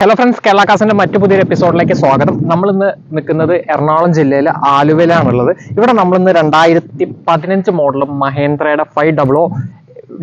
Hello friends Kerala കാസിന്റെ മറ്റു പുതിയൊരു എപ്പിസോഡിലേക്ക് സ്വാഗതം. നമ്മൾ ഇന്ന് നിൽക്കുന്നത് എറണാകുളം ജില്ലയിലെ ആലുവയിലാണുള്ളത്. ഇവിടെ നമ്മൾ ഇന്ന് രണ്ടായിരത്തി പതിനഞ്ച് model മഹേന്ദ്രയുടെ five W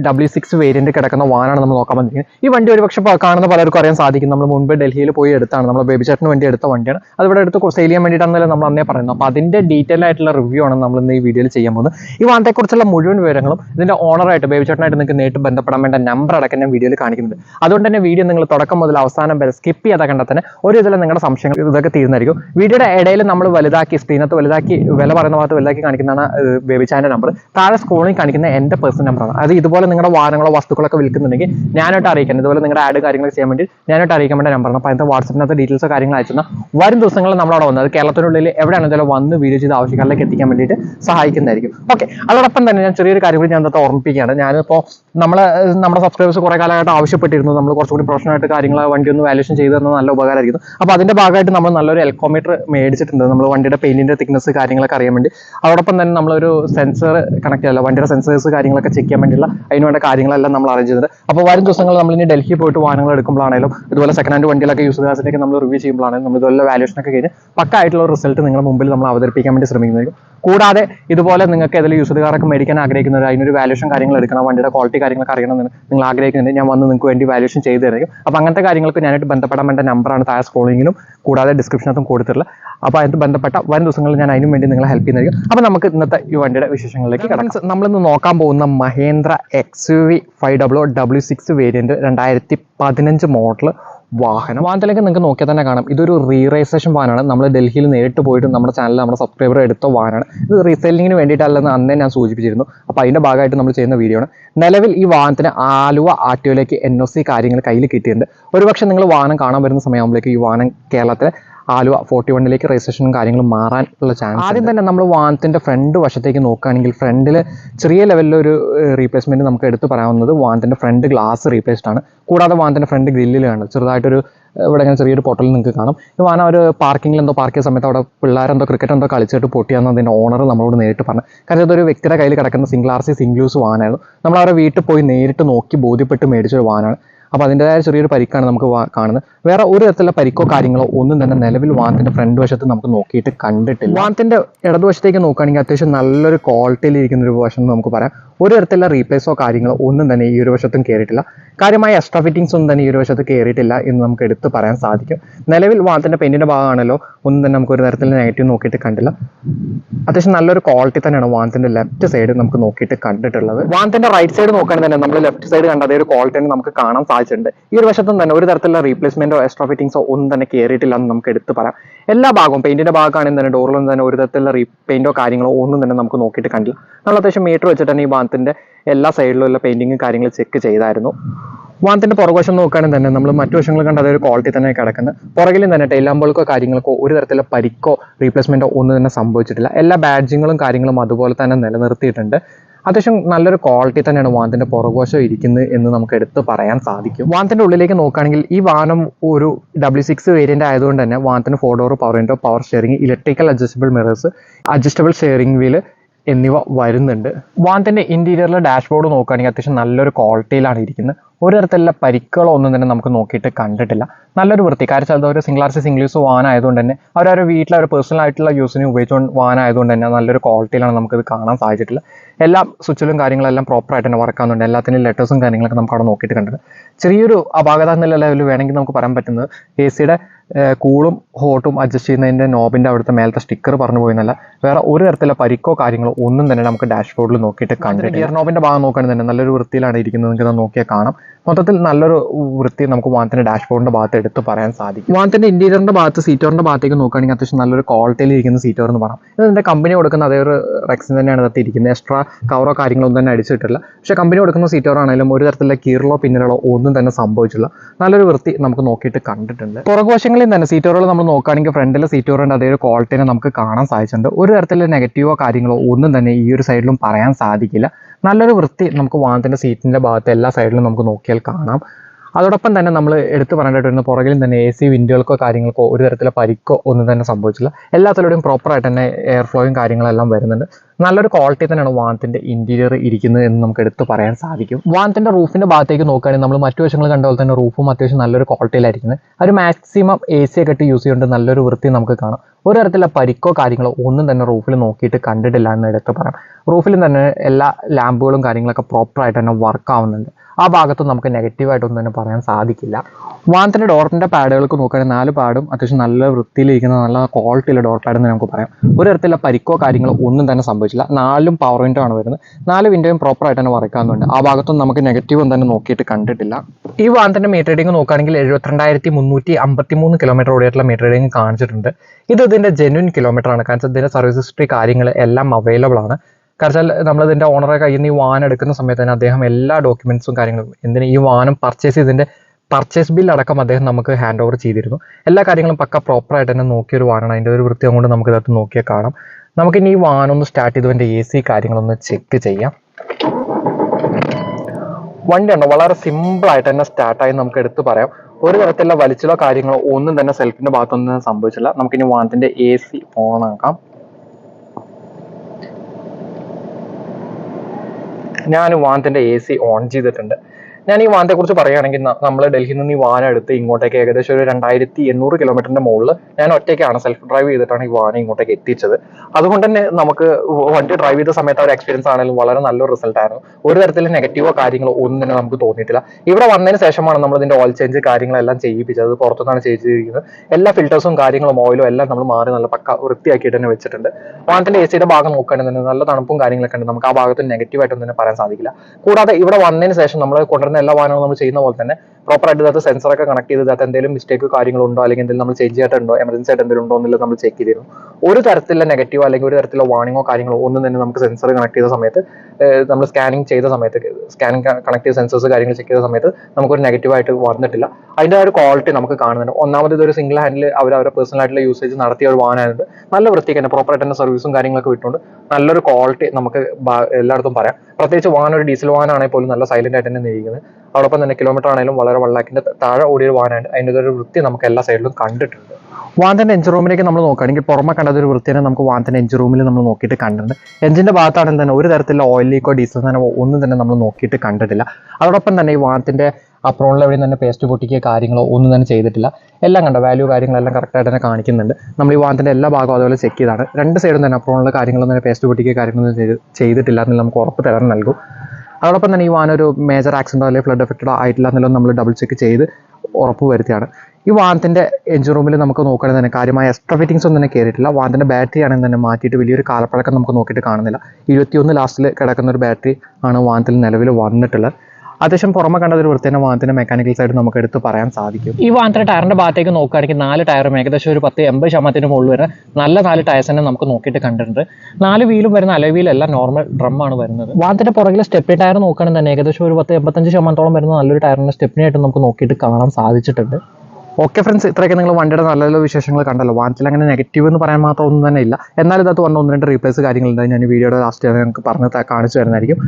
W six variant കിടക്കുന്ന വാനാണ് നമ്മൾ നോക്കാൻ വന്നിരിക്കുന്നത്. ഈ വണ്ടി ഒരുപക്ഷെ കാണുന്ന പലർക്കും അറിയാൻ സാധിക്കും. നമ്മൾ മുൻപ് ഡൽഹിയിൽ പോയി എടുത്താണ്. നമ്മൾ ബേബി ചേട്ടന് വേണ്ടി എടുത്ത വണ്ടിയാണ്. അത് ഇവിടെ എടുത്ത് സെയിൽ ചെയ്യാൻ വേണ്ടിയിട്ടാണെന്നല്ലേ നമ്മൾ അന്നേ പറയുന്നത്. അപ്പോൾ അതിന്റെ ഡീറ്റെയിൽ ആയിട്ടുള്ള റിവ്യൂ ആണ് നമ്മൾ ഇന്ന് ഈ വീഡിയോയിൽ ചെയ്യാൻ പോകുന്നത്. ഈ വാനത്തെക്കുറിച്ചുള്ള മുഴുവൻ വിവരങ്ങളും ഇതിന്റെ ഓണറായിട്ട് ബേബി ചേട്ടനായിട്ട് നിങ്ങൾക്ക് നേരിട്ട് ബന്ധപ്പെടാൻ വേണ്ട നമ്പർ അടക്കം ഞാൻ വീഡിയോയിൽ കാണിക്കുന്നുണ്ട്. അതുകൊണ്ട് തന്നെ വീഡിയോ നിങ്ങൾ തുടക്കം മുതൽ അവസാനം വരെ സ്കിപ്പ് ചെയ്യാതെ കണ്ടാൽ ഒരു ഇതിൽ നിങ്ങളുടെ സംശയങ്ങൾ ഇതൊക്കെ തീരുന്നതായിരിക്കും. വീഡിയോയുടെ ഇടയിൽ നമ്മൾ വലുതാക്കി സ്ക്രീനകത്ത് വലുതാക്കി വില പറയുന്ന ഭാഗത്ത് വലുതാക്കി കാണിക്കുന്നതാണ് ബേബി ചാന്റെ നമ്പർ താഴെ സ്ക്രോളിൽ കാണിക്കുന്ന എന്റെ പേഴ്സണൽ നമ്പറാണ് അത് ഇതുപോലെ നിങ്ങളുടെ വാഹനങ്ങളോ വസ്തുക്കളൊക്കെ വിൽക്കുന്നുണ്ടെങ്കിൽ ഞാനായിട്ട് അറിയിക്കാൻ ഇതുപോലെ നിങ്ങളുടെ ആഡ് കാര്യങ്ങൾ ചെയ്യാൻ വേണ്ടി ഞാനായിട്ട് അറിയിക്കാൻ വേണ്ട നമ്പറാണ് അപ്പോൾ അതിന്റെ വാട്സപ്പിനകത്ത് ഡീറ്റെയിൽസ് കാര്യങ്ങൾ അയച്ചുന്ന വരും ദിവസങ്ങളിൽ നമ്മളവിടെ വന്നത് കേരളത്തിനുള്ളിൽ എവിടെയാണെങ്കിലും വന്ന് വീഡിയോ ചെയ്ത് ആവശ്യക്കാരിലേക്ക് എത്തിക്കാൻ വേണ്ടിയിട്ട് സഹായിക്കുന്നതായിരിക്കും. ഓക്കെ അതോടൊപ്പം തന്നെ ഞാൻ ചെറിയൊരു കാര്യം കൂടി ഞാൻ ഇന്നത്തെ ഓർമ്മിപ്പിക്കുകയാണ്. ഞാനിപ്പോൾ നമ്മൾ നമ്മുടെ സബ്സ്ക്രൈബേഴ്സ് കുറേ കാലമായിട്ട് ആവശ്യപ്പെട്ടിരുന്നു. നമ്മൾ കുറച്ചുകൂടി പ്രൊഫഷണലായിട്ട് കാര്യങ്ങൾ വണ്ടി ഒന്ന് വാല്യൂഷൻ ചെയ്ത് തന്നത് നല്ല ഉപകാരമായിരിക്കും അപ്പോൾ അതിന്റെ ഭാഗമായിട്ട് നമ്മൾ നല്ലൊരു എൽക്കോമീറ്റർ മേടിച്ചിട്ടുണ്ട്. നമ്മൾ വണ്ടിയുടെ പെയിന്റിന്റെ തിക്നെസ് കാര്യങ്ങളൊക്കെ അറിയാൻ വേണ്ടി. അതോടൊപ്പം തന്നെ നമ്മളൊരു സെൻസർ കണക്ട് ചെയ്യാമല്ലോ വണ്ടിയുടെ സെൻസേഴ്സ് കാര്യങ്ങളൊക്കെ ചെക്ക് ചെയ്യാൻ വേണ്ടിയുള്ള അതിന് വേണ്ട കാര്യങ്ങളെല്ലാം നമ്മൾ അറേഞ്ച് ചെയ്തത്. അപ്പോൾ വരും ദിവസങ്ങളിൽ നമ്മൾ ഇനി ഡൽഹി പോയിട്ട് വാഹനങ്ങൾ എടുക്കുമ്പോഴാണെങ്കിലും ഇതുപോലെ സെക്കൻഡ് ഹാൻഡ് വണ്ടികളൊക്കെ യൂസ് കാസിലേക്ക് നമ്മൾ റിവ്യൂ ചെയ്യുമ്പോഴാണെങ്കിലും നമ്മൾ ഇതുപോലെ വാല്യൂഷൻ ഒക്കെ കഴിഞ്ഞ് പക്ക ആയിട്ടുള്ള റിസൾട്ട് നിങ്ങളുടെ മുമ്പിൽ നമ്മൾ അവതരിപ്പിക്കാൻ വേണ്ടി ശ്രമിക്കുന്നതായിരിക്കും. കൂടാതെ ഇതുപോലെ നിങ്ങൾക്ക് ഏതെങ്കിലും യൂസ് കാറൊക്കെ മേടിക്കാൻ ആഗ്രഹിക്കുന്നവർ അതിനൊരു വാല്യൂഷൻ കാര്യങ്ങൾ എടുക്കണം വണ്ടിയുടെ ക്വാളിറ്റി കാര്യങ്ങളൊക്കെ അറിയണമെന്ന് നിങ്ങൾ ആഗ്രഹിക്കുന്നുണ്ട്. ഞാൻ വന്ന് നിങ്ങൾക്ക് വേണ്ടി വാല്യൂഷൻ ചെയ്തു തരും അപ്പോൾ അങ്ങനത്തെ കാര്യങ്ങൾക്ക് ഞാനായിട്ട് ബന്ധപ്പെടാൻ വേണ്ട നമ്പറാണ് താഴെ സ്ക്രോളിങ്ങിലും കൂടാതെ ഡിസ്ക്രിപ്ഷനകത്തും കൊടുത്തിട്ടുള്ളത് അപ്പോൾ അതിന് ബന്ധപ്പെട്ട വരും ദിവസങ്ങളിൽ ഞാൻ അതിനും വേണ്ടി നിങ്ങളെ ഹെൽപ്പ് ചെയ്യുന്നതായിരിക്കും. അപ്പോൾ നമുക്ക് ഇന്നത്തെ ഈ വണ്ടിയുടെ വിശേഷങ്ങളിലേക്ക് കിടക്കാം. നമ്മളിന്ന് നോക്കാൻ പോകുന്ന Mahindra X U V five W W six variant രണ്ടായിരത്തി പതിനഞ്ച് മോഡൽ വാഹനം. വാഹനത്തിലേക്ക് നിങ്ങൾക്ക് നോക്കിയാൽ തന്നെ കാണാം. ഇതൊരു റീറൈസേഷൻ വാഹനമാണ്. നമ്മൾ ഡൽഹിയിൽ നേരിട്ട് പോയിട്ട് നമ്മുടെ ചാനലിൽ നമ്മുടെ സബ്സ്ക്രൈബർ എടുത്ത വാഹനമാണ്. ഇത് റീസെല്ലിങ്ങിന് വേണ്ടിയിട്ടല്ലെന്ന് അന്നേ ഞാൻ സൂചിപ്പിച്ചിരുന്നു. അപ്പോൾ അതിന്റെ ഭാഗമായിട്ട് നമ്മൾ ചെയ്യുന്ന വീഡിയോ ആണ്. നിലവിൽ ഈ വാഹനത്തിന് ആലുവ ആറ്റുവിലേക്ക് എൻ ഒ സി കാര്യങ്ങൾ കയ്യിൽ കിട്ടിയിട്ടുണ്ട്. ഒരുപക്ഷെ നിങ്ങൾ വാഹനം കാണാൻ വരുന്ന സമയമാകുമ്പോഴേക്ക് ഈ വാഹനം കേരളത്തിലെ ആലുവ ഫോർട്ടി വണ്ണിലേക്ക് രജിസ്ട്രേഷനും കാര്യങ്ങളും മാറാനുള്ള ചാൻസ് ആദ്യം തന്നെ നമ്മൾ വാഹനത്തിന്റെ ഫ്രണ്ട് വശത്തേക്ക് നോക്കുകയാണെങ്കിൽ ഫ്രണ്ടിൽ ചെറിയ ലെവലിൽ ഒരു റീപ്ലേസ്മെന്റ് നമുക്ക് എടുത്തു പറയാവുന്നത് വാഹനത്തിന്റെ ഫ്രണ്ട് ഗ്ലാസ് റീപ്ലേസ്ഡ് ആണ്. കൂടാതെ വാഹനത്തിന്റെ ഫ്രണ്ട് ഗ്രില്ലിലാണ് ചെറുതായിട്ടൊരു ഇവിടെ ഇങ്ങനെ ചെറിയൊരു പൊട്ടൽ നിങ്ങൾക്ക് കാണും. ഈ വാഹനം ഒരു പാർക്കിംഗിൽ എന്തോ പാർക്ക് ചെയ്ത സമയത്ത് അവിടെ പിള്ളേരെന്തോ ക്രിക്കറ്റ് എന്തോ കളിച്ചിട്ട് പൊട്ടിയാന്ന് അതിന്റെ ഓണർ നമ്മളോട് നേരിട്ട് പറഞ്ഞു. കാരണം ഇതൊരു വ്യക്തിയുടെ കയ്യിൽ കിടക്കുന്ന single R C single use വാഹനമായിരുന്നു നമ്മൾ അവരെ വീട്ടിൽ പോയി നേരിട്ട് നോക്കി ബോധ്യപ്പെട്ട് മേടിച്ചൊരു വാഹനമാണ് അപ്പോൾ അതിന്റെതായ ചെറിയൊരു പരിക്കാണ് നമുക്ക് കാണുന്നത്. വേറെ ഒരു തരത്തിലുള്ള പരിക്കോ കാര്യങ്ങളോ ഒന്നും തന്നെ നിലവിൽ വാഹനത്തിന്റെ ഫ്രണ്ട് വശത്ത് നമുക്ക് നോക്കിയിട്ട് കണ്ടിട്ടില്ല. വാഹനത്തിന്റെ ഇടതുവശത്തേക്ക് നോക്കുകയാണെങ്കിൽ അത്യാവശ്യം നല്ലൊരു ക്വാളിറ്റിയിൽ ഇരിക്കുന്ന ഒരു വശം നമുക്ക് പറയാം. ഒരു തരത്തിലുള്ള റീപ്ലേസോ കാര്യങ്ങളോ ഒന്നും തന്നെ ഈ ഒരു വശത്തും കയറിയിട്ടില്ല കാര്യമായ എക്സ്ട്രാ ഫിറ്റിംഗ്സ് ഒന്നും തന്നെ ഈ ഒരു വശത്ത് കയറിയിട്ടില്ല എന്ന് നമുക്ക് എടുത്തു പറയാൻ സാധിക്കും. നിലവിൽ വാഹനത്തിന്റെ പെയിന്റിന്റെ ഭാഗമാണല്ലോ ഒന്നും തന്നെ നമുക്ക് ഒരു തരത്തിൽ നെഗറ്റീവ് നോക്കിയിട്ട് കണ്ടില്ല. അത്യാവശ്യം നല്ലൊരു ക്വാളിറ്റി തന്നെയാണ് വാഹനത്തിന്റെ ലെഫ്റ്റ് സൈഡ് നമുക്ക് നോക്കിയിട്ട് കണ്ടിട്ടുള്ളത്. വാഹനത്തിന്റെ റൈറ്റ് സൈഡ് നോക്കുകയാണെങ്കിൽ തന്നെ നമ്മൾ ലെഫ്റ്റ് സൈഡ് കണ്ട അതേ ഒരു ക്വാളിറ്റി തന്നെ നമുക്ക് കാണാൻ സാധിച്ചിട്ടുണ്ട്. ഈ ഒരു വശത്തും തന്നെ ഒരു തരത്തിലുള്ള റീപ്ലേസ്മെന്റോ എക്സ്ട്രാ ഫിറ്റിംഗ്സോ ഒന്നും തന്നെ കയറിയിട്ടില്ല എന്ന് നമുക്ക് എടുത്തു പറയാം. എല്ലാ ഭാഗവും പെയിന്റിന്റെ ഭാഗമാണെങ്കിൽ തന്നെ ഡോറിലും തന്നെ ഒരു തരത്തിലുള്ള റീപെയിന്റോ കാര്യങ്ങളോ ഒന്നും തന്നെ നമുക്ക് നോക്കിയിട്ട് കണ്ടില്ല. നമ്മൾ അത്യാവശ്യം മീറ്റർ വെച്ചിട്ട് തന്നെ ഈ വാഹനത്തിന്റെ എല്ലാ സൈഡിലുള്ള പെയിന്റിങ്ങും കാര്യങ്ങൾ ചെക്ക് ചെയ്തായിരുന്നു. വാഹനത്തിന്റെ പുറകുവശം നോക്കുകയാണെങ്കിൽ തന്നെ നമ്മൾ മറ്റു വശങ്ങൾ കണ്ട അതൊരു ക്വാളിറ്റി തന്നെ കിടക്കുന്നത്. പുറകിലും തന്നെ ടൈലാമ്പുകൾക്കോ കാര്യങ്ങൾക്കോ ഒരു തരത്തിലുള്ള പരിക്കോ റീപ്ലേസ്മെന്റോ ഒന്നും തന്നെ സംഭവിച്ചിട്ടില്ല. എല്ലാ ബാഡ്ജിങ്ങുകളും കാര്യങ്ങളും അതുപോലെ തന്നെ നിലനിർത്തിയിട്ടുണ്ട്. അത്യാവശ്യം നല്ലൊരു ക്വാളിറ്റി തന്നെയാണ് വാനത്തിന്റെ പുറകോശം ഇരിക്കുന്നത് എന്ന് നമുക്ക് എടുത്ത് പറയാൻ സാധിക്കും. വാനത്തിന്റെ ഉള്ളിലേക്ക് നോക്കുകയാണെങ്കിൽ ഈ വാഹനം ഒരു ഡബ്ല്യു സിക്സ് വേരിയന്റ് ആയതുകൊണ്ട് തന്നെ വാഹനത്തിന് four door power window power steering electrical adjustable mirrors adjustable steering wheel എന്നിവ വരുന്നുണ്ട്. വാനത്തിന്റെ ഇന്റീരിയറിലെ ഡാഷ്ബോർഡ് നോക്കുകയാണെങ്കിൽ അത്യാവശ്യം നല്ലൊരു ക്വാളിറ്റിയിലാണ് ഇരിക്കുന്നത്. ഒരു തരത്തിലുള്ള പരിക്കുകളോ ഒന്നും തന്നെ നമുക്ക് നോക്കിയിട്ട് കണ്ടിട്ടില്ല. നല്ലൊരു വൃത്തി. കാര്യം ചിലത് ഒരു single R C single use വാഹനം ആയതുകൊണ്ട് തന്നെ അവരവരുടെ വീട്ടിലെ ഒരു പേഴ്സണൽ ആയിട്ടുള്ള യൂസിന് ഉപയോഗിച്ചുകൊണ്ട് വാനായതുകൊണ്ട് തന്നെ നല്ലൊരു ക്വാളിറ്റിയിലാണ് നമുക്കിത് കാണാൻ സാധിച്ചിട്ടില്ല എല്ലാ സ്വിച്ചിലും കാര്യങ്ങളെല്ലാം പ്രോപ്പറായിട്ട് തന്നെ വർക്ക് എല്ലാത്തിന്റെ എല്ലാത്തിനും ലെറ്റേഴ്സും കാര്യങ്ങളൊക്കെ നമുക്ക് അവിടെ നോക്കിയിട്ട് കണ്ടിട്ടുണ്ട്. ചെറിയൊരു അപാകത എന്നുള്ള ലെവലിൽ വേണമെങ്കിൽ നമുക്ക് പറയാൻ പറ്റുന്നത് എ സിയുടെ കൂളും ഹോട്ടും അഡ്ജസ്റ്റ് ചെയ്യുന്നതിന്റെ നോബിന്റെ അവിടുത്തെ മേലത്തെ സ്റ്റിക്കർ പറഞ്ഞു പോയെന്നല്ല. വേറെ ഒരു തരത്തിലുള്ള പരിക്കോ കാര്യങ്ങളോ ഒന്നും തന്നെ നമുക്ക് ഡാഷ്ബോർഡിൽ നോക്കിയിട്ട് കണ്ടിട്ട് ഗിയർ നോബിന്റെ ഭാഗം നോക്കുകയാണെങ്കിൽ തന്നെ നല്ലൊരു വൃത്തിയിലാണ് ഇരിക്കുന്നത് നിങ്ങൾക്ക് ഇത് നോക്കിയാൽ കാണാം. മൊത്തത്തിൽ നല്ലൊരു വൃത്തി നമുക്ക് വാഹനത്തിന്റെ ഡാഷ്ബോർഡിന്റെ ഭാഗത്ത് എടുത്ത് പറയാൻ സാധിക്കും. വാഹനത്തിന്റെ ഇന്റീരിയറിന്റെ ഭാഗത്ത് സീറ്റോറിന്റെ ഭാഗത്തേക്ക് നോക്കുകയാണെങ്കിൽ അത്യാവശ്യം നല്ലൊരു ക്വാളിറ്റിയിൽ ഇരിക്കുന്ന സീറ്റോർ എന്ന് പറയാം. ഇത് ഇതിന്റെ കമ്പനി കൊടുക്കുന്ന അതേ ഒരു റെക്സിൻ തന്നെയാണ് ഇതിനകത്ത് ഇരിക്കുന്നത്. എക്സ്ട്രാ കവറോ കാര്യങ്ങളോ ഒന്നും തന്നെ അടിച്ചിട്ടില്ല പക്ഷേ കമ്പനി കൊടുക്കുന്ന സീറ്റോർ ആണെങ്കിലും ഒരു തരത്തിലുള്ള കീറിലോ പിന്നിലോ ഒന്നും തന്നെ സംഭവിച്ചില്ല നല്ലൊരു വൃത്തി നമുക്ക് നോക്കിയിട്ട് കണ്ടിട്ടുണ്ട്. പുറകുവശങ്ങളിൽ തന്നെ സീറ്റോറുകൾ നമ്മൾ നോക്കുകയാണെങ്കിൽ ഫ്രണ്ടിലെ സീറ്റോറിന്റെ അതേ ഒരു ക്വാളിറ്റിനെ നമുക്ക് കാണാൻ സാധിച്ചിട്ടുണ്ട്. ഒരു തരത്തിലുള്ള നെഗറ്റീവോ കാര്യങ്ങളോ ഒന്നും തന്നെ ഈ ഒരു സൈഡിലും പറയാൻ സാധിക്കില്ല. നല്ലൊരു വൃത്തി നമുക്ക് വാഹനത്തിന്റെ സീറ്റിന്റെ ഭാഗത്ത് എല്ലാ സൈഡിലും നമുക്ക് നോക്കിയാൽ കാണാം. അതോടൊപ്പം തന്നെ നമ്മൾ എടുത്തു പറഞ്ഞിട്ടുണ്ട് പുറകിലും തന്നെ എ സി വിൻഡോകൾക്കോ കാര്യങ്ങൾക്കോ ഒരു തരത്തിലുള്ള പരിക്കോ ഒന്നും തന്നെ സംഭവിച്ചില്ല. എല്ലാത്തിലൂടെയും പ്രോപ്പറായിട്ട് തന്നെ എയർ ഫ്ലോയും കാര്യങ്ങളെല്ലാം വരുന്നുണ്ട്. നല്ലൊരു ക്വാളിറ്റി തന്നെയാണ് വാഹനത്തിന്റെ ഇന്റീരിയർ ഇരിക്കുന്നത് എന്ന് നമുക്ക് എടുത്തു പറയാൻ സാധിക്കും. വാഹനത്തിന്റെ റൂഫിന്റെ ഭാഗത്തേക്ക് നോക്കുകയാണെങ്കിൽ നമ്മൾ മറ്റു വശങ്ങൾ കണ്ട പോലെ തന്നെ റൂഫും അത്യാവശ്യം നല്ലൊരു ക്വാളിറ്റിയിലായിരിക്കുന്നത് ഒരു മാക്സിമം എ സി ഒക്കെ ഇട്ട് യൂസ് ചെയ്യുന്നുണ്ട് നല്ലൊരു വൃത്തി നമുക്ക് കാണാം. ഒരു തരത്തിലുള്ള പരിക്കോ കാര്യങ്ങളോ ഒന്നും തന്നെ റൂഫിൽ നോക്കിയിട്ട് കണ്ടിട്ടില്ല എന്ന് എടുത്ത് പറയാം. റൂഫിൽ തന്നെ എല്ലാ ലാമ്പുകളും കാര്യങ്ങളൊക്കെ പ്രോപ്പറായിട്ട് തന്നെ വർക്ക് ആവുന്നുണ്ട്. ആ ഭാഗത്ത് നമുക്ക് നെഗറ്റീവായിട്ടൊന്നും തന്നെ പറയാൻ സാധിക്കില്ല. വാനത്തിന്റെ ഡോറിന്റെ പാഡുകൾക്ക് നോക്കുകയാണെങ്കിൽ നാല് പാടും അത്യാവശ്യം നല്ല വൃത്തിയിലിരിക്കുന്ന നല്ല ക്വാളിറ്റിയുള്ള ഡോർ പാഡ് എന്ന് നമുക്ക് പറയാം. ഒരു തരത്തിലുള്ള പരിക്കോ കാര്യങ്ങളോ ഒന്നും തന്നെ സംഭവിച്ചില്ല. നാലും പവർ വിൻഡോ ആണ് വരുന്നത്. നാല് വിൻഡോയും പ്രോപ്പർ ആയിട്ട് തന്നെ വർക്കാവുന്നുണ്ട് ആ ഭാഗത്തൊന്നും നമുക്ക് നെഗറ്റീവ് ഒന്നും തന്നെ നോക്കിയിട്ട് കണ്ടിട്ടില്ല. ഈ വാഹനത്തിന്റെ മീറ്റർ റീഡിംഗ് നോക്കുകയാണെങ്കിൽ എഴുപത്തിരണ്ടായിരത്തി മുന്നൂറ്റി അമ്പത്തി മൂന്ന് കിലോമീറ്റർ ഓടിയിട്ടുള്ള മീറ്റർ റീഡിംഗ് കാണിച്ചിട്ടുണ്ട്. ഇത് ഇതിന്റെ ജെന്വിൻ കിലോമീറ്റർ ആണ്. കാരണം ഇതിന്റെ സർവീസ് ഹിസ്റ്ററി കാര്യങ്ങൾ എല്ലാം അവൈലബിൾ ആണ്. കാരണം നമ്മൾ ഇതിന്റെ ഓണറെ കയ്യിൽ നിന്ന് ഈ വാഹനം എടുക്കുന്ന സമയത്ത് തന്നെ അദ്ദേഹം എല്ലാ ഡോക്യുമെന്റ്സും കാര്യങ്ങളും എന്തിന് ഈ വാഹനം പർച്ചേസ് ചെയ്തതിന്റെ പർച്ചേസ് ബിൽ അടക്കം അദ്ദേഹം നമുക്ക് ഹാൻഡ് ഓവർ ചെയ്തിരുന്നു. എല്ലാ കാര്യങ്ങളും പക്ക പ്രോപ്പറായിട്ട് തന്നെ നോക്കിയൊരു വാഹനമാണ് അതിന്റെ ഒരു വൃത്തി കൊണ്ട് നമുക്ക് ഇതിനകത്ത് നോക്കിയാൽ കാണാം. നമുക്കിനി ഈ വാഹനം ഒന്ന് സ്റ്റാർട്ട് ചെയ്തു. എന്റെ എ സി കാര്യങ്ങളൊന്ന് ചെക്ക് ചെയ്യാം. വണ്ടി ഉണ്ടോ? വളരെ സിമ്പിൾ ആയിട്ട് തന്നെ സ്റ്റാർട്ടായി നമുക്ക് എടുത്തു പറയാം. ഒരു തരത്തിലുള്ള വലിച്ചിലോ കാര്യങ്ങളോ ഒന്നും തന്നെ സെൽഫിന്റെ ഭാഗത്തൊന്നും തന്നെ സംഭവിച്ചില്ല നമുക്കിനി വാഹനത്തിന്റെ എ സി ഓൺ ആക്കാം. ഞാൻ വാഹനത്തിന്റെ എ സി ഓൺ ചെയ്തിട്ടുണ്ട്. ഞാൻ ഈ വാനത്തെ കുറിച്ച് പറയുകയാണെങ്കിൽ നമ്മൾ ഡൽഹിയിൽ നിന്ന് ഈ വാഹനം എടുത്ത് ഇങ്ങോട്ടേക്ക് ഏകദേശം ഒരു രണ്ടായിരത്തി എണ്ണൂറ് കിലോമീറ്ററിന്റെ മുകളിൽ ഞാൻ ഒറ്റയ്ക്കാണ് സെൽഫ് ഡ്രൈവ് ചെയ്തിട്ടാണ് ഈ വാഹനം ഇങ്ങോട്ടേക്ക് എത്തിച്ചത്. അതുകൊണ്ട് തന്നെ നമുക്ക് വണ്ടി ഡ്രൈവ് ചെയ്ത സമയത്ത് ഒരു എക്സ്പീരിയൻസ് ആണെങ്കിലും വളരെ നല്ലൊരു റിസൾട്ട് ആയിരുന്നു. ഒരു തരത്തിലും നെഗറ്റീവോ കാര്യങ്ങളോ ഒന്നും തന്നെ നമുക്ക് തോന്നിയിട്ടില്ല. ഇവിടെ വന്നതിന് ശേഷമാണ് നമ്മൾ ഇതിന്റെ ഓയിൽ ചേഞ്ച് കാര്യങ്ങളെല്ലാം ചെയ്യിപ്പിച്ചത്. പുറത്തുനിന്നാണ് ചെയ്തിരിക്കുന്നത് എല്ലാ ഫിൽറ്റേഴ്സും കാര്യങ്ങളും ഓയിലും എല്ലാം നമ്മൾ മാറി നല്ല പക്ക വൃത്തിയാക്കിയിട്ട് തന്നെ വെച്ചിട്ടുണ്ട്. വാഹനത്തിന്റെ എ സിയുടെ ഭാഗം നോക്കുകയാണെങ്കിൽ നല്ല തണുപ്പും കാര്യങ്ങളൊക്കെ ഉണ്ട്. നമുക്ക് ആ ഭാഗത്ത് നെഗറ്റീവ് ആയിട്ടൊന്നും തന്നെ പറയാൻ സാധിക്കില്ല. കൂടാതെ ഇവിടെ വന്നതിന് ശേഷം നമ്മൾ കൊണ്ടുവരുന്ന എല്ലാ നമ്മൾ ചെയ്യുന്ന പോലെ തന്നെ പ്രോപ്പർ ആയിട്ട് ഇതിനകത്ത് സെൻസറൊക്കെ കണക്ട് ചെയ്ത് ഇതിനകത്ത് എന്തെങ്കിലും മിസ്റ്റേക്ക് കാര്യങ്ങളുണ്ടോ അല്ലെങ്കിൽ എന്തെങ്കിലും നമ്മൾ ചേഞ്ച് ചെയ്തിട്ടുണ്ടോ? എമർജൻസി ആയിട്ട് എന്തെങ്കിലും ഉണ്ടോ എന്നുള്ളത് നമ്മൾ ചെക്ക് ചെയ്തിരുന്നു ഒരു തരത്തിലുള്ള നെഗറ്റീവ് അല്ലെങ്കിൽ ഒരു തരത്തിലുള്ള വാണിങ്ങോ കാര്യങ്ങളോ ഒന്നും തന്നെ നമുക്ക് സെൻസർ കണക്ട് ചെയ്ത സമയത്ത് നമ്മൾ സ്കാനിങ് ചെയ്ത സമയത്ത് സ്കാനിങ് കണക്ട് ചെയ്ത സെൻസേഴ്സ് കാര്യങ്ങൾ ചെക്ക് ചെയ്ത സമയത്ത് നമുക്കൊരു നെഗറ്റീവ് ആയിട്ട് വന്നിട്ടില്ല. അതിന്റെ ആ ഒരു ക്വാളിറ്റി നമുക്ക് കാണുന്നുണ്ട്. ഒന്നാമത് ഇതൊരു സിംഗിൾ ഹാൻഡിൽ അവർ അവരുടെ പേഴ്സണൽ ആയിട്ടുള്ള യൂസേജ് നടത്തിയ ഒരു വാഹനമായത് നല്ല വൃത്തിക്ക് തന്നെ പ്രോപ്പർ ആയിട്ട് തന്നെ സർവീസും കാര്യങ്ങളൊക്കെ വിട്ടുകൊണ്ട് നല്ലൊരു ക്വാളിറ്റി നമുക്ക് എല്ലായിടത്തും പറയാം. പ്രത്യേകിച്ച് വാഹനം ഒരു ഡീസൽ വാഹനമാണെങ്കിൽ പോലും നല്ല സൈലന്റ് ആയിട്ട് തന്നെ ഇരിക്കുന്നത് അതോടൊപ്പം തന്നെ കിലോമീറ്റർ ആണെങ്കിലും വളരെ വൺ താഴെ ഓടിയ വാഹനമാണ് അതിന്റെ ഒരു വൃത്തി നമുക്ക് എല്ലാ സൈഡിലും കണ്ടിട്ടുണ്ട്. വാഹനത്തിന്റെ എഞ്ചിൻ റൂമിലേക്ക് നമ്മൾ നോക്കുകയാണെങ്കിൽ പുറമെ കണ്ടത് ഒരു വൃത്തിനെ നമുക്ക് വാഹനത്തിന്റെ എഞ്ചിൻ റൂമിൽ നമ്മൾ നോക്കിയിട്ട് കണ്ടിട്ടുണ്ട്. എഞ്ചിന്റെ ഭാഗത്താണെങ്കിൽ തന്നെ ഒരു തരത്തിലുള്ള ഓയിൽ ലീക്കോ ഡീസൽ തന്നെ ഒന്നും തന്നെ നമ്മൾ നോക്കിയിട്ട് കണ്ടിട്ടില്ല. അതോടൊപ്പം തന്നെ ഈ വാഹനത്തിന്റെ അപ്രോണിൽ എവിടെയും തന്നെ പേസ്റ്റ് പൊട്ടിക്കുക കാര്യങ്ങളോ ഒന്നും തന്നെ ചെയ്തിട്ടില്ല. എല്ലാം കണ്ട? വാല്യൂ കാര്യങ്ങളെല്ലാം കറക്റ്റായിട്ട് തന്നെ കാണിക്കുന്നുണ്ട്. നമ്മൾ ഈ വാഹനത്തിന്റെ എല്ലാ ഭാഗവും അതുപോലെ ചെക്ക് ചെയ്താണ്. രണ്ട് സൈഡും തന്നെ അപ്രോണിലെ കാര്യങ്ങളൊന്നും തന്നെ പേസ്റ്റ് പൊട്ടിക്കുക കാര്യങ്ങളൊന്നും ചെയ്തിട്ടില്ല എന്ന് നമുക്ക് ഉറപ്പ് തരാൻ നൽകും. അതോടൊപ്പം തന്നെ ഈ വാഹനം ഒരു മേജർ ആക്സിഡന്റോ അല്ലെങ്കിൽ ഫ്ലഡ് എഫക്റ്റഡോ ആയിട്ടില്ല എന്നുള്ളത് നമ്മൾ ഡബിൾ ചെക്ക് ചെയ്ത് ഉറപ്പ് വരുത്തിയാണ്. ഈ വാഹനത്തിന്റെ എഞ്ചിൻ റൂമിൽ നമുക്ക് നോക്കുകയാണെങ്കിൽ തന്നെ കാര്യമായ എക്സ്ട്രാ ഫിറ്റിംഗ്സ് ഒന്നും തന്നെ കയറിയിട്ടില്ല വാഹനത്തിന്റെ ബാറ്ററി ആണെങ്കിൽ തന്നെ മാറ്റിയിട്ട് വലിയൊരു കാലപ്പഴക്കം നമുക്ക് നോക്കിയിട്ട് കാണുന്നില്ല. ഇരുപത്തിയൊന്ന് ലാസ്റ്റിൽ കിടക്കുന്ന ഒരു ബാറ്ററി ആണ് വാഹനത്തിൽ നിലവിൽ വന്നിട്ടുള്ളത്. അത്യാവശ്യം പുറമെ കണ്ട ഒരു വൃത്തിയുടെ വാഹനത്തിന്റെ മെക്കാനിക്കൽ സൈഡ് നമുക്ക് എടുത്ത് പറയാൻ സാധിക്കും. ഈ വാഹനത്തിന്റെ ടയറിന്റെ ഭാഗത്തേക്ക് നോക്കുകയാണെങ്കിൽ നാല് ടയറും ഏകദേശം ഒരു പത്ത് എൺപത് ശതമാനത്തിന് മുകളിൽ വരുന്ന നല്ല നാല് ടയർസ് തന്നെ നമുക്ക് നോക്കിയിട്ട് കണ്ടിട്ടുണ്ട്. നാല് വീലും വരുന്ന അല വീലെല്ലാം നോർമൽ ഡ്രം ആണ് വരുന്നത്. വാഹനത്തിന്റെ പുറകിലെ സ്റ്റെപ്പി ടയർ നോക്കുകയാണെങ്കിൽ തന്നെ ഏകദേശം ഒരു പത്ത് എൺപത്തഞ്ച് ശതമാനത്തോളം വരുന്ന നല്ലൊരു ടയറിന്റെ സ്റ്റെപ്പിനായിട്ട് നമുക്ക് നോക്കിയിട്ട് കാണാൻ സാധിച്ചിട്ടുണ്ട്. ഓക്കെ ഫ്രണ്ട്സ് ഇത്രയൊക്കെ നിങ്ങൾ വണ്ടിയുടെ നല്ല നല്ല വിശേഷങ്ങൾ കണ്ടല്ലോ. വാനത്തിൽ അങ്ങനെ നെഗറ്റീവ് എന്ന് പറയാൻ മാത്രം ഒന്നും തന്നെ ഇല്ല. എന്നാൽ ഇതകത്ത് വന്ന ഒന്ന് രണ്ട് റീപ്ലേസ് കാര്യങ്ങളുണ്ട് ഞാൻ വീഡിയോയുടെ ലാസ്റ്റ് നിങ്ങൾക്ക് പറഞ്ഞ് കാണിച്ചു തരുന്നതായിരിക്കും.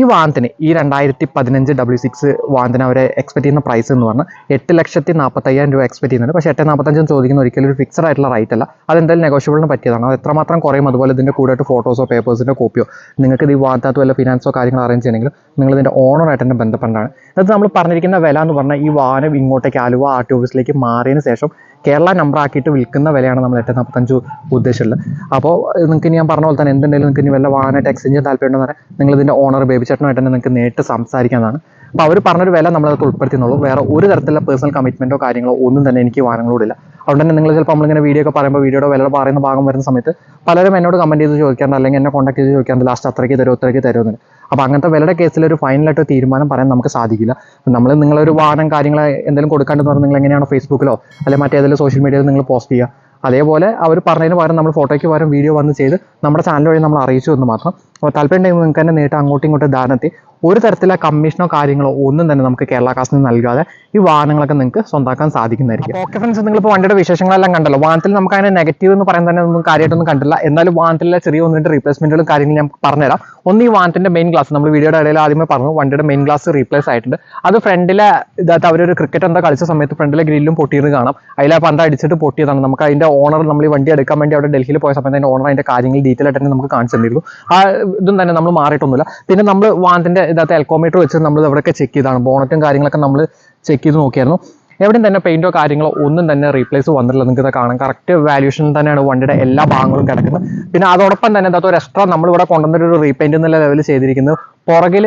ഈ വാഹനത്തിന് ഈ രണ്ടായിരത്തി പതിനഞ്ച് ഡബ്ല്യൂ സിക്സ് വാഹനത്തിന് അവരെ എക്സ്പെക്ട് ചെയ്യുന്ന പ്രൈസ് എന്ന് പറഞ്ഞാൽ എട്ട് ലക്ഷത്തി നാൽപ്പത്തയ്യായിരം രൂപ എക്സ്പെക്ട് ചെയ്യുന്നുണ്ട്. പക്ഷേ എട്ട് നാൽപ്പത്തഞ്ചും ചോദിക്കുന്ന ഒരിക്കലും ഒരു ഫിക്സഡ് ആയിട്ടുള്ള റേറ്റ് അല്ല. അതെന്തായാലും നെഗോഷ്യബിളിന് പറ്റിയതാണ്. അത് എത്രമാത്രം കുറയും? അതുപോലെ ഇതിന്റെ കൂടെയായിട്ട് ഫോട്ടോസോ പേപ്പേഴ്സിന്റെ കോപ്പിയോ നിങ്ങൾക്ക് ഇത് ഈ വാഹനത്ത് വല്ല ഫിനാൻസോ കാര്യങ്ങൾ അറേഞ്ച് ചെയ്യണമെങ്കിൽ നിങ്ങൾ ഇതിന്റെ ഓണറായിട്ട് തന്നെ ബന്ധപ്പെട്ടാണ് അത് നമ്മൾ പറഞ്ഞിരിക്കുന്ന വില എന്ന് പറഞ്ഞാൽ ഈ വാഹനം ഇങ്ങോട്ടേക്ക് ആലുവ ആർ ടി ഓഫീസിലേക്ക് മാറിയതിന് ശേഷം കേരള നമ്പർ ആക്കിയിട്ട് വിൽക്കുന്ന വിലയാണ് നമ്മൾ എട്ട് നാൽപ്പത്തഞ്ച് ഉദ്ദേശിച്ചിട്ടുള്ളത്. അപ്പോൾ നിങ്ങൾക്ക് ഞാൻ പറഞ്ഞ പോലെ തന്നെ എന്തുണ്ടെങ്കിലും നിങ്ങൾക്ക് ഇനി വല്ല വാഹനമായിട്ട് എക്സ്ചേഞ്ച് ചെയ്യാൻ താല്പര്യം ഉണ്ടെന്ന് പറഞ്ഞാൽ നിങ്ങൾ ഇതിന്റെ ഓണർ ബേബി ചേട്ടനുമായിട്ട് തന്നെ നിങ്ങൾക്ക് നേരിട്ട് സംസാരിക്കാനാണ് അപ്പോൾ അവർ പറഞ്ഞൊരു വില നമ്മളത് ഉൾപ്പെടുത്തുന്നുള്ളൂ വേറെ ഒരു തരത്തിലുള്ള പേഴ്സണൽ കമ്മിറ്റ്മെന്റോ കാര്യങ്ങളോ ഒന്നും തന്നെ എനിക്ക് വാഹനങ്ങളോടില്ല അതുകൊണ്ട് തന്നെ നിങ്ങൾ ചിലപ്പോൾ നമ്മളിങ്ങനെ വീഡിയോ ഒക്കെ പറയുമ്പോൾ വീഡിയോയുടെ വില പറയുന്ന ഭാഗം വരുന്ന സമയത്ത് പലരും എന്നോട് കമന്റ് ചെയ്ത് ചോദിക്കാറുണ്ട്. അല്ലെങ്കിൽ എന്നെ കോൺടാക്ട് ചെയ്ത് ചോദിക്കാറുണ്ട്. ലാസ്റ്റ് അത്രയ്ക്ക് തരുമോ അത്രയ്ക്ക് തരുമെന്ന് അപ്പോൾ അങ്ങനത്തെ വിലയുടെ കേസിൽ ഒരു ഫൈനലായിട്ട് തീരുമാനം പറയാൻ നമുക്ക് സാധിക്കില്ല. നമ്മൾ നിങ്ങളൊരു വാഹനം കാര്യങ്ങൾ എന്തെങ്കിലും കൊടുക്കാണ്ടെന്ന് പറഞ്ഞാൽ നിങ്ങൾ എങ്ങനെയാണോ ഫേസ്ബുക്കിലോ അല്ലെങ്കിൽ മറ്റേതെങ്കിലും സോഷ്യൽ മീഡിയയിൽ നിങ്ങൾ പോസ്റ്റ് ചെയ്യുക. അതേപോലെ അവർ പറഞ്ഞതിന് പകരം നമ്മൾ ഫോട്ടോയ്ക്ക് പകരം വീഡിയോ വന്ന് ചെയ്ത് നമ്മുടെ ചാനൽ വഴി നമ്മൾ അറിയിച്ചു എന്ന് മാത്രം. അപ്പോൾ താല്പര്യം ഉണ്ടെങ്കിൽ നിങ്ങൾക്ക് തന്നെ നേരിട്ട് അങ്ങോട്ടും ഇങ്ങോട്ടും ധാരണത്തി ഒരു തരത്തിലുള്ള കമ്മീഷനോ കാര്യങ്ങളോ ഒന്നും തന്നെ നമുക്ക് കേരള കാസിന് നൽകാതെ ഈ വാഹനങ്ങളൊക്കെ നിങ്ങൾക്ക് സ്വന്തമാക്കാൻ സാധിക്കുന്നതായിരിക്കും. ഓക്കെ ഫ്രണ്ട്സ് നിങ്ങളിപ്പോൾ വണ്ടിയുടെ വിശേഷങ്ങളെല്ലാം കണ്ടല്ലോ. വാഹനത്തിൽ നമുക്ക് അതിനെ നെഗറ്റീവ് എന്ന് പറയാൻ തന്നെ ഒന്നും കാര്യമായിട്ടൊന്നും കണ്ടില്ല. എന്നാലും വാഹനത്തിലെ ചെറിയ ഒന്ന് രണ്ട് റീപ്ലേസ്മെന്റുകളും കാര്യങ്ങളും ഞാൻ പറഞ്ഞുതരാം. ഒന്ന് ഈ വാഹനത്തിന്റെ മെയിൻ ഗ്ലാസ് നമ്മൾ വീഡിയോയുടെ ഇടയിൽ ആദ്യമേ പറഞ്ഞു വണ്ടിയുടെ മെയിൻ ഗ്ലാസ് റീപ്ലേസ് ആയിട്ടുണ്ട്. അത് ഫ്രണ്ടിലെ ഇതായിട്ട് അവരൊരു ക്രിക്കറ്റ് എന്താ കളിച്ച സമയത്ത് ഫ്രണ്ടിലെ ഗ്രില്ലും പൊട്ടിയത് കാണാം. അതിലെ പന്ത് അടിച്ചിട്ട് പൊട്ടിയതാണ്. നമുക്ക് അതിന്റെ ഓണർ നമ്മൾ ഈ വണ്ടി എടുക്കാൻ വേണ്ടി അവിടെ ഡൽഹിയിൽ പോയ സമയത്ത് അതിന്റെ ഓണർ അതിന്റെ കാര്യങ്ങൾ ഡീറ്റെയിൽ ആയിട്ട് തന്നെ നമുക്ക് കാണിച്ചു തന്നിരുന്നു. ആ ഇതും തന്നെ നമ്മൾ മാറിയിട്ടൊന്നുമില്ല. പിന്നെ നമ്മൾ വാഹനത്തിന്റെ ഇതകത്ത് എൽക്കോമീറ്റർ വെച്ച് നമ്മൾ ഇവിടെയൊക്കെ ചെക്ക് ചെയ്താണ് ബോണറ്റും കാര്യങ്ങളൊക്കെ നമ്മൾ ചെക്ക് ചെയ്ത് നോക്കിയായിരുന്നു. എവിടെയും തന്നെ പെയിന്റോ കാര്യങ്ങളോ ഒന്നും തന്നെ റീപ്ലേസ് വന്നിട്ടില്ല. നിങ്ങൾക്ക് ഇത് കാണാം. കറക്റ്റ് വാല്യൂഷൻ തന്നെയാണ് വണ്ടിയുടെ എല്ലാ ഭാഗങ്ങളും കിടക്കുന്നത്. പിന്നെ അതോടൊപ്പം തന്നെ എന്താ ഒരു എക്സ്ട്രാ നമ്മൾ ഇവിടെ ഒരു റീപെയിന്റ് എന്നുള്ള ലെവൽ ചെയ്തിരിക്കുന്നത്. പുറകിൽ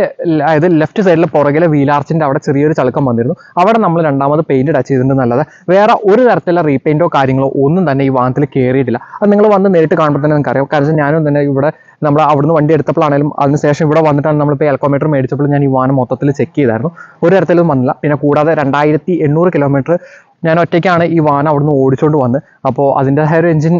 അതായത് ലെഫ്റ്റ് സൈഡിൽ പുറകിലെ വീലാർച്ചിന്റെ അവിടെ ചെറിയൊരു ചളുക്കം വന്നിരുന്നു. അവിടെ നമ്മൾ രണ്ടാമത് പെയിന്റ് ടച്ച് ചെയ്തിട്ടുണ്ട് നല്ലത്. വേറെ ഒരു തരത്തിലുള്ള റീപെയിന്റോ കാര്യങ്ങളോ ഒന്നും തന്നെ ഈ വാഹനത്തിൽ കയറിയിട്ടില്ല അത് നിങ്ങൾ വന്ന് നേരിട്ട് കാണുമ്പോൾ തന്നെ നിങ്ങൾക്ക് അറിയാം കാരണം ഞാനും തന്നെ ഇവിടെ നമ്മൾ അവിടുന്ന് വണ്ടി എടുത്തപ്പോഴാണെങ്കിലും അതിനുശേഷം ഇവിടെ വന്നിട്ടാണ് നമ്മളിപ്പോൾ എൽക്കോമീറ്റർ മേടിച്ചപ്പോൾ ഞാൻ ഈ വാഹനം മൊത്തത്തിൽ ചെക്ക് ചെയ്തായിരുന്നു. ഒരു തരത്തിലും വന്നില്ല. പിന്നെ കൂടാതെ രണ്ടായിരത്തി എണ്ണൂറ് കിലോമീറ്റർ ഞാൻ ഒറ്റയ്ക്കാണ് ഈ വാഹനം അവിടുന്ന് ഓടിച്ചുകൊണ്ട് വന്ന്. അപ്പോൾ അതിന്റെതായ ഒരു എഞ്ചിൻ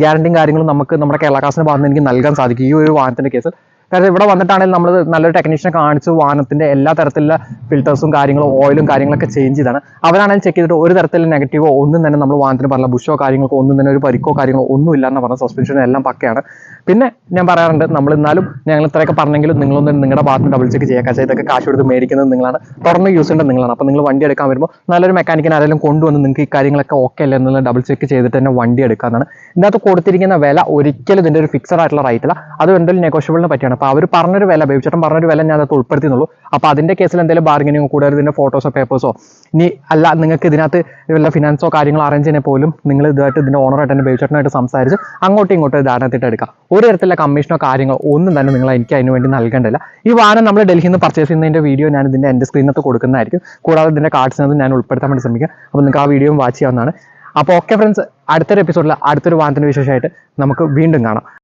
ഗ്യാരണ്ടിയും കാര്യങ്ങളും നമുക്ക് നമ്മുടെ കേരള കാസിന്റെ ഭാഗത്ത് എനിക്ക് നൽകാൻ സാധിക്കും ഈ ഒരു വാഹനത്തിന്റെ കേസിൽ കാരണം ഇവിടെ വന്നിട്ടാണെങ്കിൽ നമ്മൾ നല്ലൊരു ടെക്നീഷ്യനെ കാണിച്ച് വാഹനത്തിന്റെ എല്ലാ തരത്തിലുള്ള ഫിൽറ്റേഴ്സും കാര്യങ്ങളും ഓയിലും കാര്യങ്ങളൊക്കെ ചേഞ്ച് ചെയ്താണ്. അവരാണെങ്കിൽ ചെക്ക് ചെയ്തിട്ട് ഒരു തരത്തിലുള്ള നെഗറ്റീവോ ഒന്നും തന്നെ നമ്മൾ വാഹനത്തിന് പറഞ്ഞ ബുഷോ കാര്യങ്ങൾക്കോ ഒന്നും തന്നെ ഒരു പരിക്കോ കാര്യങ്ങളോ ഒന്നും ഇല്ലാന്ന് പറഞ്ഞ സസ്പെൻഷനും എല്ലാം പക്കയാണ്. പിന്നെ ഞാൻ പറയാറുണ്ട് നമ്മൾ എന്നാലും ഞങ്ങൾ ഇത്രയൊക്കെ പറഞ്ഞെങ്കിലും നിങ്ങളൊന്നും നിങ്ങളുടെ ഭാഗത്ത് ഡബിൾ ചെക്ക് ചെയ്യുക കാരണം ഇതൊക്കെ കാശ് കൊടുത്ത് മേടിക്കുന്നത് നിങ്ങളാണ്. തുറന്ന് യൂസ് ചെയ്യേണ്ടത് നിങ്ങളാണ്. അപ്പോൾ നിങ്ങൾ വണ്ടി എടുക്കാൻ വരുമ്പോൾ നല്ലൊരു മെക്കാനിക്കിനെ ആരെങ്കിലും കൊണ്ടുവന്ന് നിങ്ങൾക്ക് ഈ കാര്യങ്ങളൊക്കെ ഓക്കെ അല്ലേ എന്നുള്ള ഡബിൾ ചെക്ക് ചെയ്തിട്ട് തന്നെ വണ്ടി എടുക്കാമെന്നാണ് ഇതിനകത്ത് കൊടുത്തിരിക്കുന്ന വില ഒരിക്കലും ഇതിന്റെ ഒരു ഫിക്സഡ് ആയിട്ടുള്ള റേറ്റ് അല്ല. അത് എന്തെങ്കിലും നെഗോഷ്യബിളിനെ പറ്റിയാണ്. അപ്പോൾ അവർ പറഞ്ഞൊരു വില ബേബിച്ചേട്ടൻ പറഞ്ഞൊരു വില ഞാൻ അത് ഉൾപ്പെടുത്തിയുള്ളൂ അപ്പോൾ അതിന്റെ കേസിൽ എന്തെങ്കിലും ബാർഗനിങ് കൂടുതൽ ഇതിന്റെ ഫോട്ടോസോ പേപ്പേഴ്സോ ഇനി അല്ല നിങ്ങൾക്ക് ഇതിനകത്ത് വല്ല ഫിനാൻസോ കാര്യങ്ങളോ അറേഞ്ച് ചെയ്യുന്ന പോലും നിങ്ങൾ ഇതുമായിട്ട് ഇതിന്റെ ഓണറായിട്ട് തന്നെ ബേബിച്ചേട്ടനായിട്ട് സംസാരിച്ച് അങ്ങോട്ടും ഇങ്ങോട്ടും ധാരണത്തിട്ട് എടുക്കാം. ഒരു തരത്തിലുള്ള കമ്മീഷനോ കാര്യങ്ങളോ ഒന്നും തന്നെ നിങ്ങൾ എനിക്ക് അതിന് വേണ്ടി നൽകേണ്ടില്ല ഈ വാഹനം നമ്മൾ ഡൽഹിയിൽ നിന്ന് പർച്ചേസ് ചെയ്യുന്നതിന്റെ വീഡിയോ ഞാൻ ഇതിന്റെ എന്റെ സ്ക്രീനകത്ത് കൊടുക്കുന്നതായിരിക്കും. കൂടാതെ ഇതിന്റെ കാർഡ്സിനകത്ത് ഞാൻ ഉൾപ്പെടുത്താൻ വേണ്ടി ശ്രമിക്കാം. അപ്പോൾ നിങ്ങൾക്ക് ആ വീഡിയോയും വാച്ച് ചെയ്യാവുന്നതാണ്. അപ്പോൾ ഓക്കെ ഫ്രണ്ട്സ് അടുത്തൊരു എപ്പിസോഡിൽ അടുത്തൊരു വാഹനത്തിന്റെ വിശേഷമായിട്ട് നമുക്ക് വീണ്ടും കാണാം.